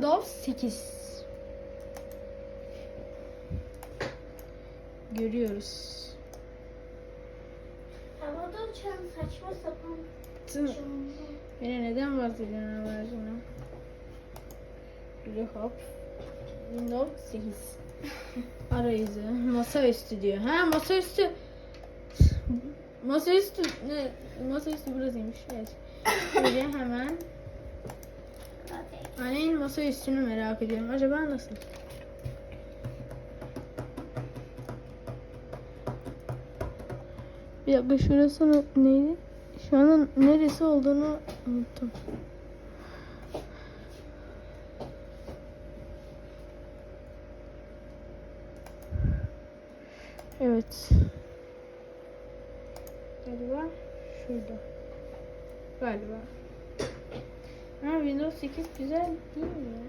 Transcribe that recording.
Windows 8. Görüyoruz. Havada uçan saçma sapan. Beni neden bahsediyorsun aşkına? Böyle hop. Windows 8. Arayüzü. Masaüstü diyor. Ha masaüstü. Masaüstü ne? Masaüstü burasıymış. Evet. Böyle hemen. Annenin masaüstünü merak ediyorum. Acaba nasıl? Bir dakika şurası ne- neydi? Şu an neresi olduğunu unuttum. Evet. Galiba şurada. Galiba. Ha Windows 8 güzel değil mi?